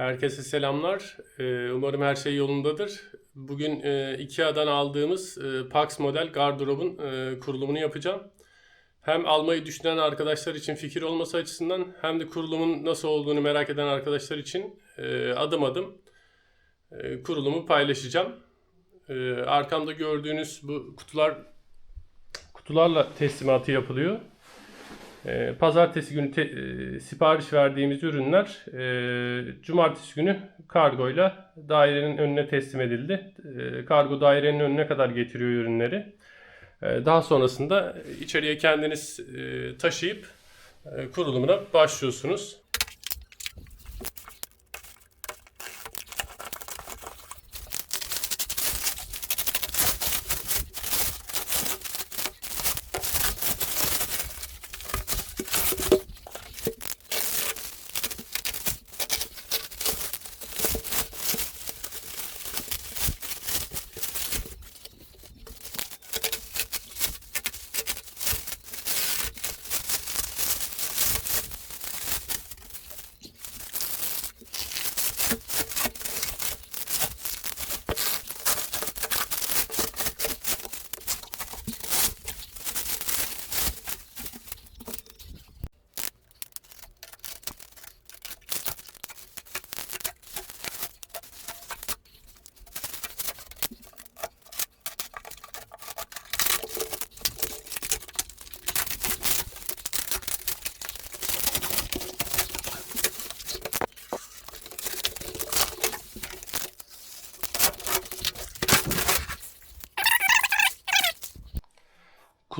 Herkese selamlar. Ee, Umarım her şey yolundadır. Bugün e, IKEA'dan aldığımız e, Pax model gardırobun e, kurulumunu yapacağım. Hem almayı düşünen arkadaşlar için fikir olması açısından hem de kurulumun nasıl olduğunu merak eden arkadaşlar için adım adım kurulumu paylaşacağım. Arkamda gördüğünüz bu kutular kutularla teslimatı yapılıyor. E, Pazartesi günü te- e, sipariş verdiğimiz ürünler e, cumartesi günü kargoyla dairenin önüne teslim edildi. E, kargo dairenin önüne kadar getiriyor ürünleri. E, daha sonrasında içeriye kendiniz e, taşıyıp e, kurulumuna başlıyorsunuz.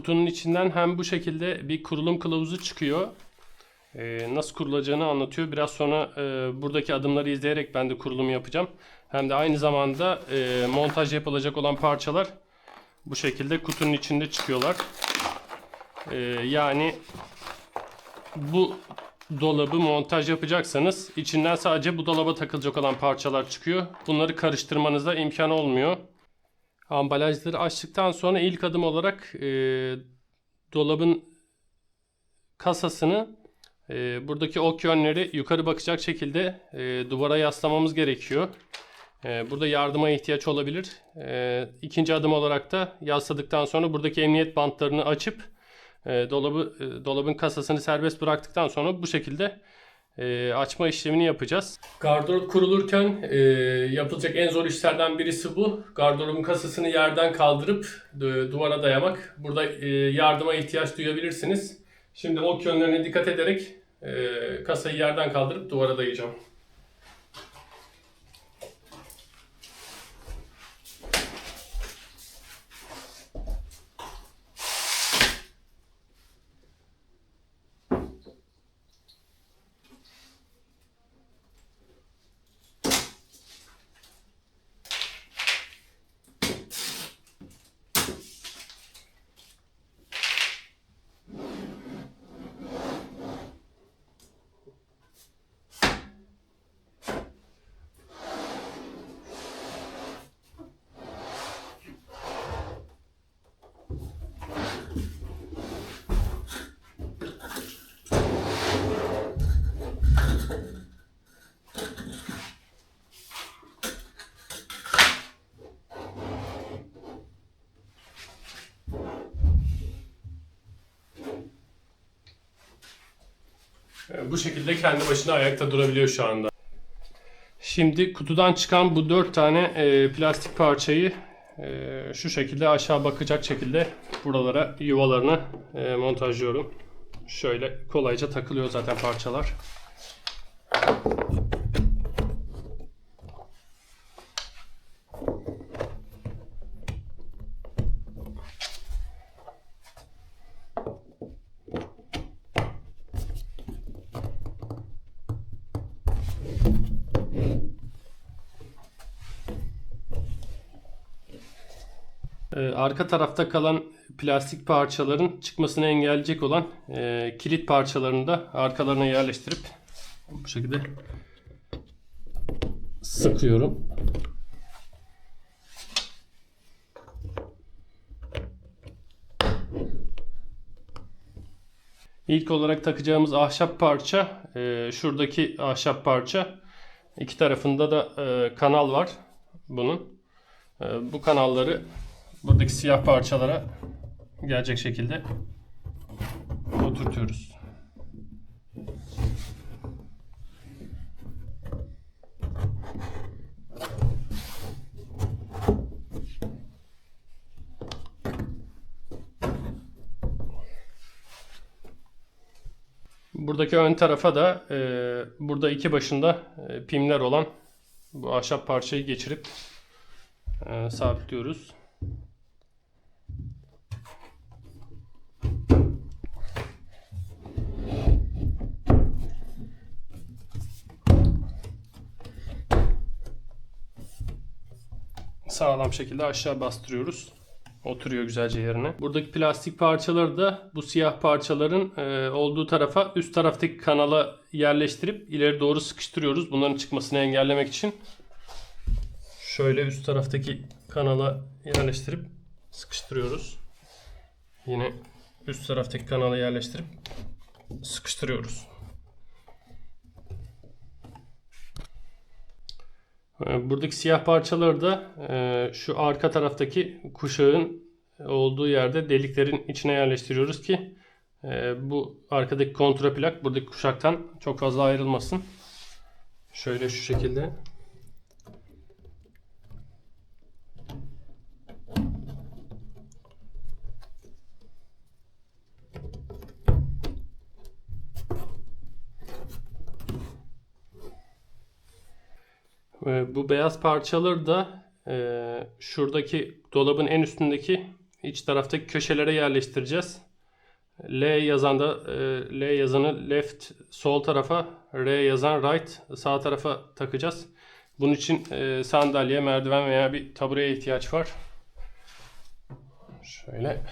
Kutunun içinden hem bu şekilde bir kurulum kılavuzu çıkıyor. Ee, nasıl kurulacağını anlatıyor. Biraz sonra e, buradaki adımları izleyerek ben de kurulum yapacağım. Hem de aynı zamanda e, montaj yapılacak olan parçalar bu şekilde kutunun içinde çıkıyorlar. Ee, yani bu dolabı montaj yapacaksanız içinden sadece bu dolaba takılacak olan parçalar çıkıyor. Bunları karıştırmanıza imkan olmuyor. Ambalajları açtıktan sonra ilk adım olarak e, dolabın kasasını e, buradaki ok yönleri yukarı bakacak şekilde e, duvara yaslamamız gerekiyor. E, burada yardıma ihtiyaç olabilir. E, ikinci adım olarak da yasladıktan sonra buradaki emniyet bantlarını açıp e, dolabı e, dolabın kasasını serbest bıraktıktan sonra bu şekilde e, açma işlemini yapacağız. Gardırop kurulurken e, yapılacak en zor işlerden birisi bu. Gardırobun kasasını yerden kaldırıp e, duvara dayamak. Burada e, yardıma ihtiyaç duyabilirsiniz. Şimdi ok yönlerine dikkat ederek e, kasayı yerden kaldırıp duvara dayayacağım. Bu şekilde kendi başına ayakta durabiliyor şu anda. Şimdi kutudan çıkan bu dört tane e, plastik parçayı e, şu şekilde aşağı bakacak şekilde buralara yuvalarına e, montajlıyorum. Şöyle kolayca takılıyor zaten parçalar. Ee, arka tarafta kalan plastik parçaların çıkmasını engelleyecek olan e, kilit parçalarını da arkalarına yerleştirip bu şekilde sıkıyorum. İlk olarak takacağımız ahşap parça e, şuradaki ahşap parça İki tarafında da e, kanal var bunun. E, bu kanalları buradaki siyah parçalara gelecek şekilde oturtuyoruz. Buradaki ön tarafa da e, burada iki başında e, pimler olan bu ahşap parçayı geçirip e, sabitliyoruz. Sağlam şekilde aşağı bastırıyoruz. Oturuyor güzelce yerine. Buradaki plastik parçaları da bu siyah parçaların e, olduğu tarafa üst taraftaki kanala yerleştirip ileri doğru sıkıştırıyoruz. Bunların çıkmasını engellemek için. Şöyle üst taraftaki kanala yerleştirip sıkıştırıyoruz. Yine üst taraftaki kanala yerleştirip sıkıştırıyoruz. Buradaki siyah parçaları da e, şu arka taraftaki kuşağın olduğu yerde deliklerin içine yerleştiriyoruz ki e, bu arkadaki kontraplak buradaki kuşaktan çok fazla ayrılmasın. Şöyle şu şekilde. E, Bu beyaz parçaları da e, şuradaki dolabın en üstündeki iç taraftaki köşelere yerleştireceğiz. L yazan da e, L yazanı left sol tarafa, R yazan right sağ tarafa takacağız. Bunun için e, sandalye, merdiven veya bir tabureye ihtiyaç var. Şöyle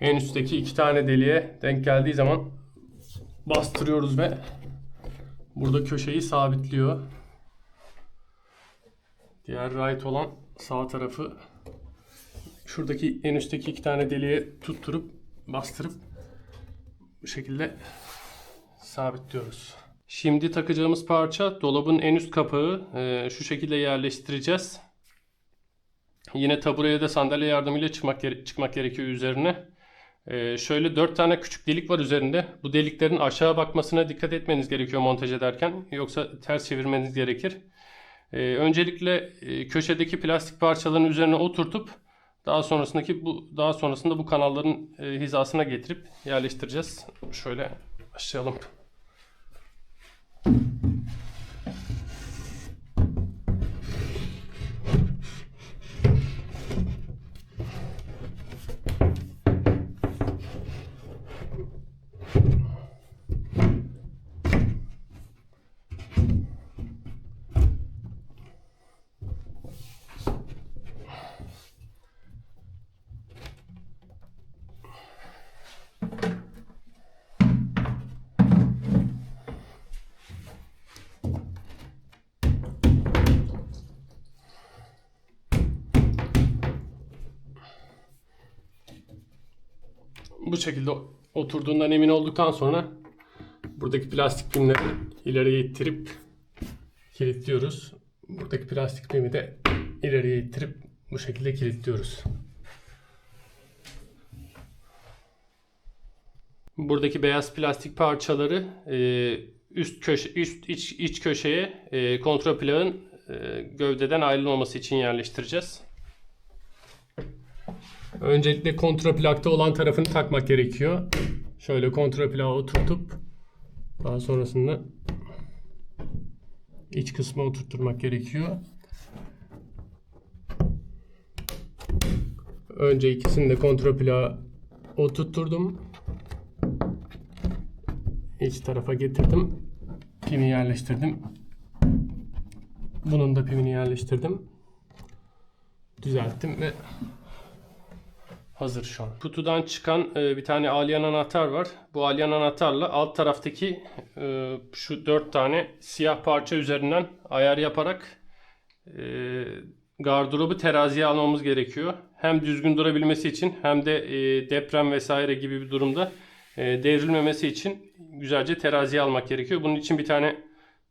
en üstteki iki tane deliğe denk geldiği zaman bastırıyoruz ve burada köşeyi sabitliyor. Diğer right olan sağ tarafı şuradaki en üstteki iki tane deliğe tutturup bastırıp bu şekilde sabitliyoruz. Şimdi takacağımız parça dolabın en üst kapağı Ee, şu şekilde yerleştireceğiz. Yine tabureye de sandalye yardımıyla çıkmak, gere- çıkmak gerekiyor üzerine. Ee, şöyle dört tane küçük delik var üzerinde. Bu deliklerin aşağı bakmasına dikkat etmeniz gerekiyor montaj ederken. Yoksa ters çevirmeniz gerekir. Ee, öncelikle e, köşedeki plastik parçaların üzerine oturtup daha sonrasındaki bu daha sonrasında bu kanalların e, hizasına getirip yerleştireceğiz. Şöyle başlayalım. Bu şekilde oturduğundan emin olduktan sonra buradaki plastik pimleri ileriye ittirip kilitliyoruz. Buradaki plastik pimi de ileriye ittirip bu şekilde kilitliyoruz. Buradaki beyaz plastik parçaları e, üst köşe üst iç iç köşeye e, kontraplağın e, gövdeden ayrılmaması için yerleştireceğiz. Öncelikle kontraplakta olan tarafını takmak gerekiyor. Şöyle kontraplağı oturtup daha sonrasında iç kısmı oturtturmak gerekiyor. Önce ikisini de kontraplağı oturtturdum. İç tarafa getirdim. Pimi yerleştirdim. Bunun da pimini yerleştirdim. Düzelttim ve hazır şu an. Kutudan çıkan e, bir tane alyan anahtar var. Bu alyan anahtarla alt taraftaki e, şu dört tane siyah parça üzerinden ayar yaparak e, gardırobu teraziye almamız gerekiyor. Hem düzgün durabilmesi için hem de e, deprem vesaire gibi bir durumda e, devrilmemesi için güzelce teraziye almak gerekiyor. Bunun için bir tane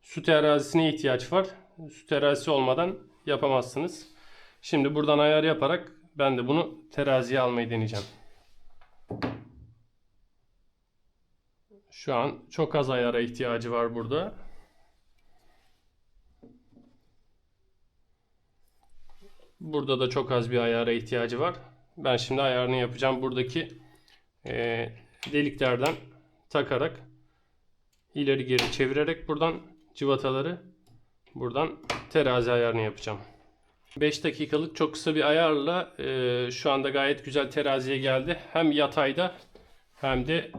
Su terazisine ihtiyaç var. Su terazisi olmadan yapamazsınız. Şimdi buradan ayar yaparak ben de bunu teraziye almayı deneyeceğim. Şu an çok az ayara ihtiyacı var burada. Burada da çok az bir ayara ihtiyacı var. Ben şimdi ayarını yapacağım. Buradaki e, deliklerden takarak ileri geri çevirerek buradan civataları buradan terazi ayarını yapacağım. 5 dakikalık çok kısa bir ayarla e, şu anda gayet güzel teraziye geldi. Hem yatayda hem de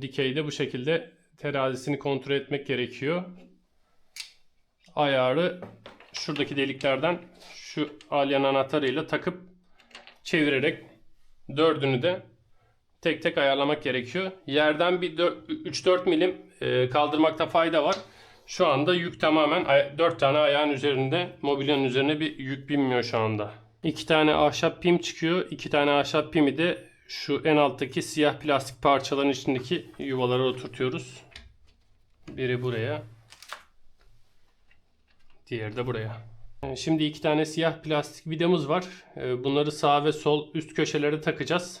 dikeyde bu şekilde terazisini kontrol etmek gerekiyor. Ayarı şuradaki deliklerden şu alyan anahtarıyla takıp çevirerek dördünü de tek tek ayarlamak gerekiyor. Yerden bir 3-4 milim e, kaldırmakta fayda var. Şu anda yük tamamen 4 tane ayağın üzerinde mobilyanın üzerine bir yük binmiyor şu anda. 2 tane ahşap pim çıkıyor. 2 tane ahşap pimi de şu en alttaki siyah plastik parçaların içindeki yuvalara oturtuyoruz. Biri buraya. Diğeri de buraya. Şimdi iki tane siyah plastik vidamız var. Ee, Bunları sağ ve sol üst köşelere takacağız.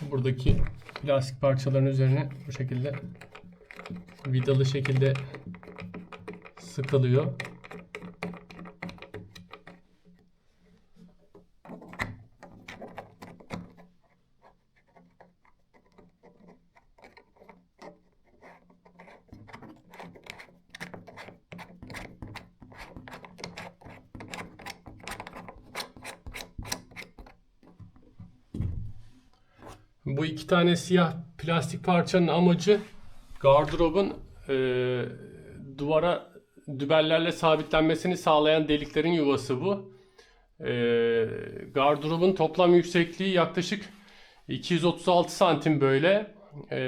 Buradaki plastik parçaların üzerine bu şekilde vidalı şekilde sıkılıyor. Bu iki tane siyah plastik parçanın amacı gardırobun e, duvara dübellerle sabitlenmesini sağlayan deliklerin yuvası bu. E, gardırobun toplam yüksekliği yaklaşık 236 santim böyle. E,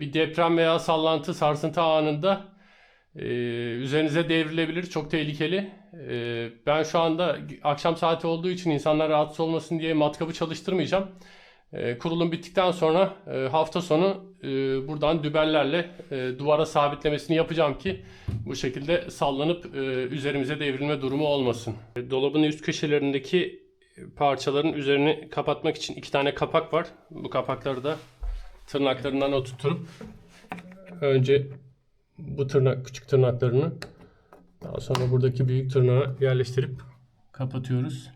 bir deprem veya sallantı sarsıntı anında e, üzerinize devrilebilir. Çok tehlikeli. E, ben şu anda akşam saati olduğu için insanlar rahatsız olmasın diye matkabı çalıştırmayacağım. E, kurulum bittikten sonra e, hafta sonu e, buradan dübellerle e, duvara sabitlemesini yapacağım ki bu şekilde sallanıp üzerimize devrilme durumu olmasın. Dolabın üst köşelerindeki parçaların üzerini kapatmak için iki tane kapak var. Bu kapakları da tırnaklarından oturtup önce bu tırnak küçük tırnaklarını daha sonra buradaki büyük tırnağı yerleştirip kapatıyoruz.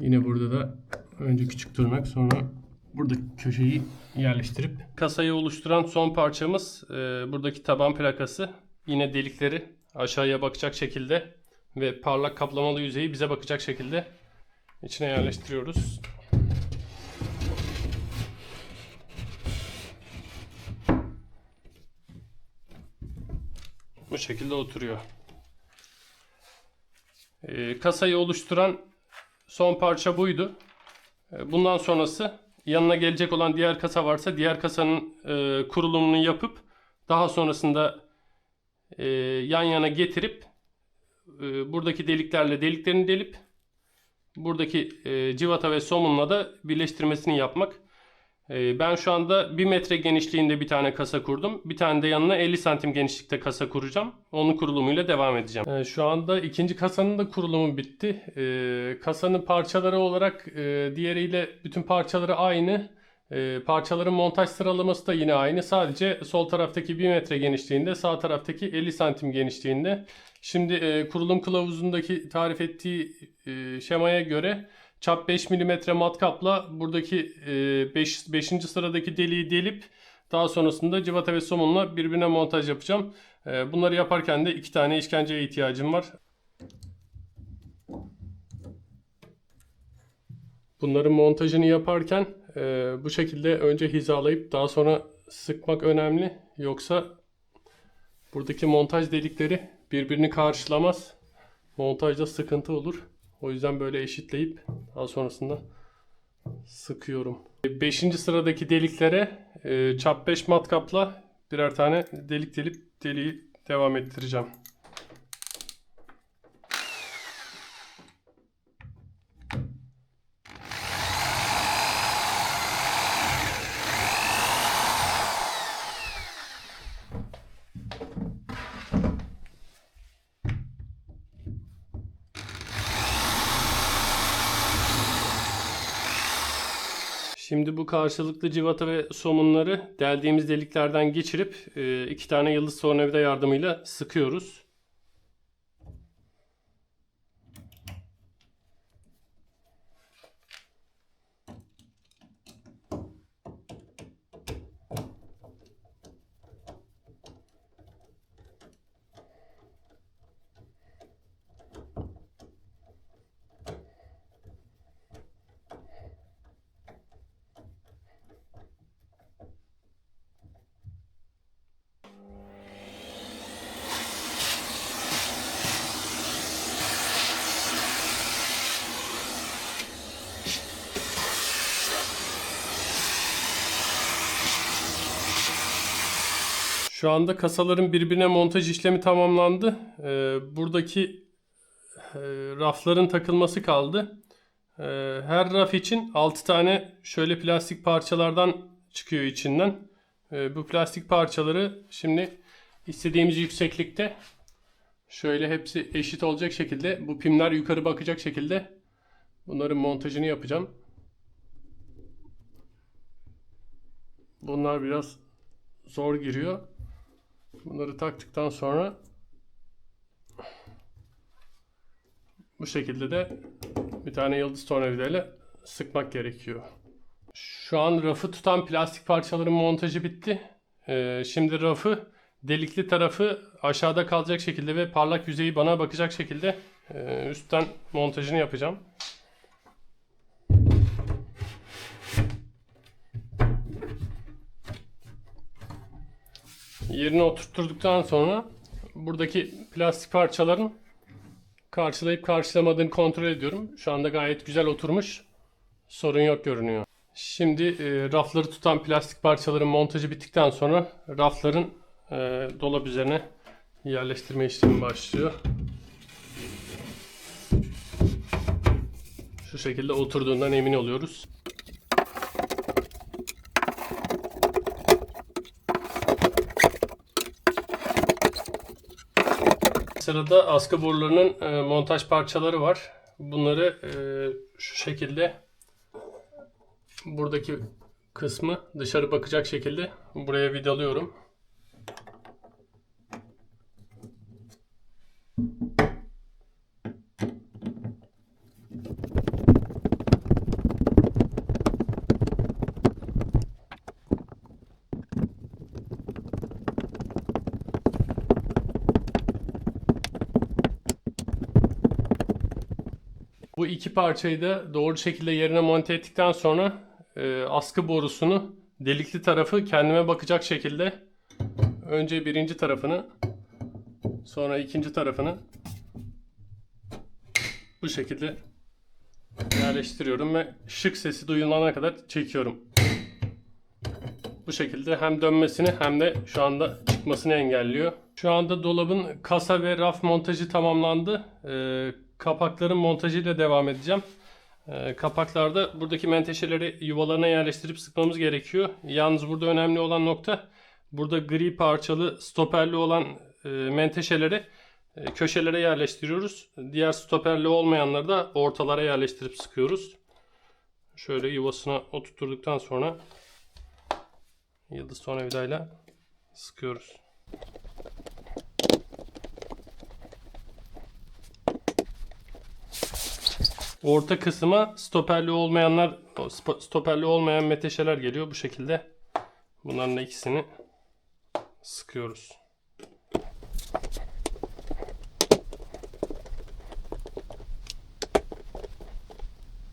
Yine burada da önce küçük tırnak sonra buradaki köşeyi yerleştirip kasayı oluşturan son parçamız e, buradaki taban plakası. Yine delikleri aşağıya bakacak şekilde ve parlak kaplamalı yüzeyi bize bakacak şekilde içine yerleştiriyoruz. Bu şekilde oturuyor. E, kasayı oluşturan son parça buydu. E, Bundan sonrası yanına gelecek olan diğer kasa varsa diğer kasanın e, kurulumunu yapıp daha sonrasında e, yan yana getirip e, buradaki deliklerle deliklerini delip buradaki e, civata ve somunla da birleştirmesini yapmak. E, ben şu anda 1 metre genişliğinde bir tane kasa kurdum. Bir tane de yanına 50 santim genişlikte kasa kuracağım. Onun kurulumuyla devam edeceğim. E, şu anda ikinci kasanın da kurulumu bitti. E, kasanın parçaları olarak e, diğeriyle bütün parçaları aynı. Parçaların montaj sıralaması da yine aynı. Sadece sol taraftaki 1 metre genişliğinde, sağ taraftaki 50 santim genişliğinde. Şimdi e, kurulum kılavuzundaki tarif ettiği e, şemaya göre çap 5 mm matkapla buradaki 5. 5. sıradaki deliği delip daha sonrasında civata ve somunla birbirine montaj yapacağım. E, bunları yaparken de iki tane işkenceye ihtiyacım var. Bunların montajını yaparken e, bu şekilde önce hizalayıp daha sonra sıkmak önemli. Yoksa buradaki montaj delikleri birbirini karşılamaz. Montajda sıkıntı olur. O yüzden böyle eşitleyip daha sonrasında sıkıyorum. 5. sıradaki deliklere e, çap 5 matkapla birer tane delik delip deliği devam ettireceğim. Şimdi bu karşılıklı civata ve somunları deldiğimiz deliklerden geçirip e, iki tane yıldız tornavida yardımıyla sıkıyoruz. Şu anda kasaların birbirine montaj işlemi tamamlandı. Ee, buradaki e, rafların takılması kaldı. Ee, her raf için 6 tane şöyle plastik parçalardan çıkıyor içinden. Ee, bu plastik parçaları şimdi istediğimiz yükseklikte şöyle hepsi eşit olacak şekilde bu pimler yukarı bakacak şekilde bunların montajını yapacağım. Bunlar biraz zor giriyor. Bunları taktıktan sonra bu şekilde de bir tane yıldız tornavidayla sıkmak gerekiyor. Şu an rafı tutan plastik parçaların montajı bitti. Ee, şimdi rafı delikli tarafı aşağıda kalacak şekilde ve parlak yüzeyi bana bakacak şekilde e, üstten montajını yapacağım. Yerine oturtturduktan sonra buradaki plastik parçaların karşılayıp karşılamadığını kontrol ediyorum. Şu anda gayet güzel oturmuş. Sorun yok görünüyor. Şimdi e, rafları tutan plastik parçaların montajı bittikten sonra rafların e, dolap üzerine yerleştirme işlemi başlıyor. Şu şekilde oturduğundan emin oluyoruz. Sırada askı borularının e, montaj parçaları var. Bunları e, şu şekilde buradaki kısmı dışarı bakacak şekilde buraya vidalıyorum. Bu iki parçayı da doğru şekilde yerine monte ettikten sonra e, askı borusunu delikli tarafı kendime bakacak şekilde önce birinci tarafını sonra ikinci tarafını bu şekilde yerleştiriyorum ve şık sesi duyulana kadar çekiyorum. Bu şekilde hem dönmesini hem de şu anda çıkmasını engelliyor. Şu anda dolabın kasa ve raf montajı tamamlandı. Ee, kapakların montajıyla devam edeceğim. Ee, kapaklarda buradaki menteşeleri yuvalarına yerleştirip sıkmamız gerekiyor. Yalnız burada önemli olan nokta burada gri parçalı stoperli olan e, menteşeleri e, köşelere yerleştiriyoruz. Diğer stoperli olmayanları da ortalara yerleştirip sıkıyoruz. Şöyle yuvasına oturturduktan sonra yıldız tornavidayla sıkıyoruz. Orta kısma stoperli olmayanlar stoperli olmayan meteşeler geliyor bu şekilde. Bunların ikisini sıkıyoruz.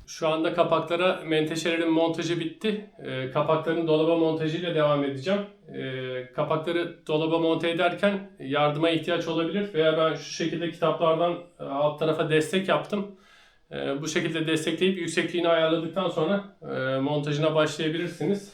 Şu anda kapaklara menteşelerin montajı bitti. Ee, kapakların dolaba montajıyla devam edeceğim. Ee, kapakları dolaba monte ederken yardıma ihtiyaç olabilir veya ben şu şekilde kitaplardan e, alt tarafa destek yaptım. Ee, bu şekilde destekleyip yüksekliğini ayarladıktan sonra e, montajına başlayabilirsiniz.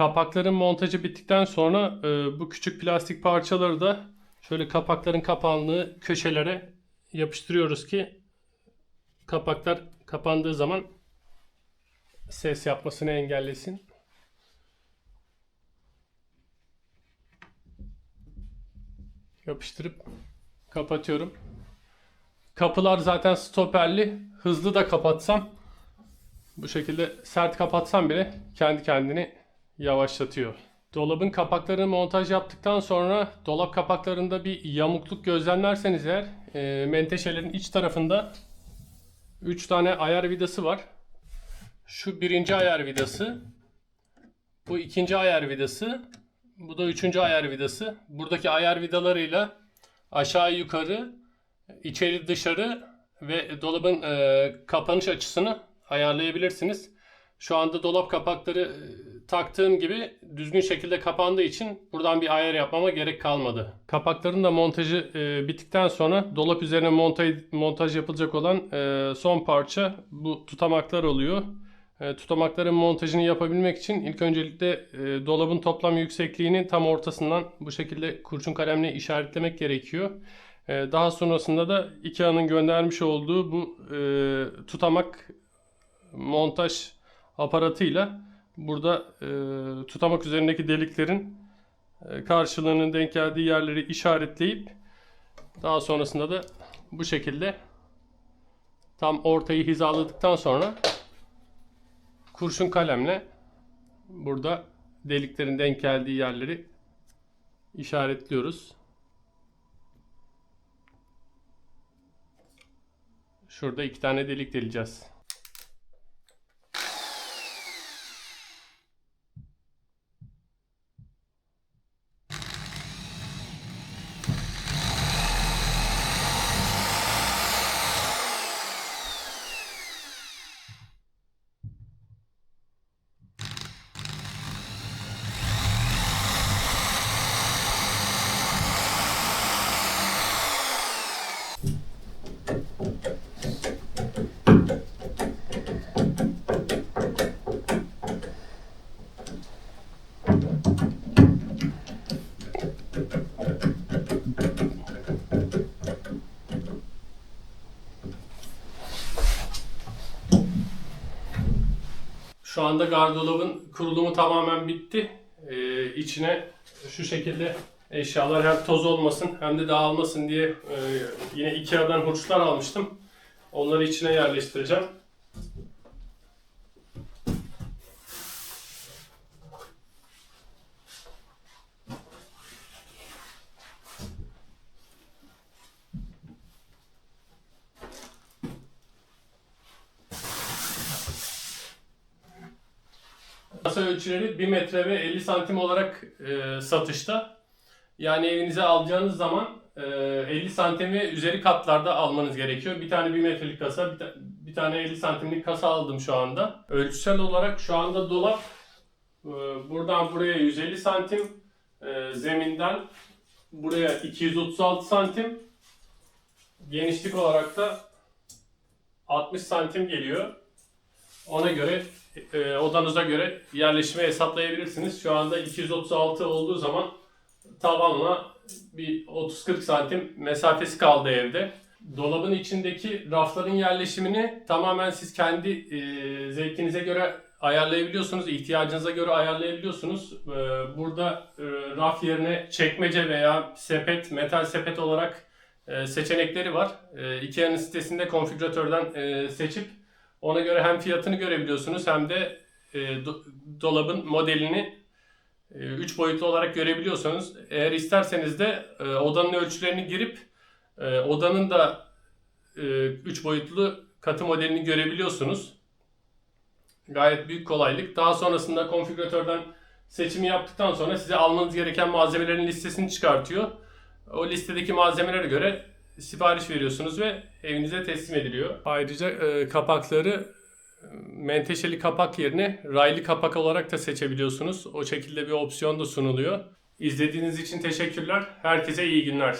Kapakların montajı bittikten sonra e, bu küçük plastik parçaları da şöyle kapakların kapağını köşelere yapıştırıyoruz ki kapaklar kapandığı zaman ses yapmasını engellesin. Yapıştırıp kapatıyorum. Kapılar zaten stoperli. Hızlı da kapatsam bu şekilde sert kapatsam bile kendi kendini yavaşlatıyor. Dolabın kapaklarını montaj yaptıktan sonra dolap kapaklarında bir yamukluk gözlemlerseniz eğer e, menteşelerin iç tarafında 3 tane ayar vidası var. Şu birinci ayar vidası. Bu ikinci ayar vidası. Bu da üçüncü ayar vidası. Buradaki ayar vidalarıyla aşağı yukarı, içeri dışarı ve dolabın e, kapanış açısını ayarlayabilirsiniz. Şu anda dolap kapakları e, taktığım gibi düzgün şekilde kapandığı için buradan bir ayar yapmama gerek kalmadı. Kapakların da montajı e, bittikten sonra dolap üzerine montaj, montaj yapılacak olan e, son parça bu tutamaklar oluyor. E, tutamakların montajını yapabilmek için ilk öncelikle e, dolabın toplam yüksekliğinin tam ortasından bu şekilde kurşun kalemle işaretlemek gerekiyor. E, daha sonrasında da IKEA'nın göndermiş olduğu bu e, tutamak montaj aparatıyla burada e, tutamak üzerindeki deliklerin e, karşılığının denk geldiği yerleri işaretleyip daha sonrasında da bu şekilde tam ortayı hizaladıktan sonra kurşun kalemle burada deliklerin denk geldiği yerleri işaretliyoruz. Şurada iki tane delik deleceğiz. Şu anda gardırobun kurulumu tamamen bitti. Ee, içine şu şekilde eşyalar hem toz olmasın hem de dağılmasın diye e, yine Ikea'dan hurçlar almıştım. Onları içine yerleştireceğim. Masa ölçüleri 1 metre ve 50 santim olarak e, satışta. Yani evinize alacağınız zaman e, 50 santim ve üzeri katlarda almanız gerekiyor. Bir tane 1 metrelik kasa, bir, ta- bir tane 50 santimlik kasa aldım şu anda. Ölçüsel olarak şu anda dolap e, buradan buraya 150 santim, e, zeminden buraya 236 santim, genişlik olarak da 60 santim geliyor. Ona göre e, odanıza göre yerleşimi hesaplayabilirsiniz. Şu anda 236 olduğu zaman tavanla bir 30-40 santim mesafesi kaldı evde. Dolabın içindeki rafların yerleşimini tamamen siz kendi e, zevkinize göre ayarlayabiliyorsunuz, ihtiyacınıza göre ayarlayabiliyorsunuz. E, burada e, raf yerine çekmece veya sepet, metal sepet olarak e, seçenekleri var. E, Ikea'nın sitesinde konfigüratörden e, seçip ona göre hem fiyatını görebiliyorsunuz hem de e, do- dolabın modelini 3 boyutlu olarak görebiliyorsunuz. Eğer isterseniz de e, odanın ölçülerini girip e, odanın da 3 boyutlu katı modelini görebiliyorsunuz. Gayet büyük kolaylık. Daha sonrasında konfigüratörden seçimi yaptıktan sonra size almanız gereken malzemelerin listesini çıkartıyor. O listedeki malzemelere göre sipariş veriyorsunuz ve evinize teslim ediliyor. Ayrıca e, kapakları e, menteşeli kapak yerine raylı kapak olarak da seçebiliyorsunuz. O şekilde bir opsiyon da sunuluyor. İzlediğiniz için teşekkürler. Herkese iyi günler.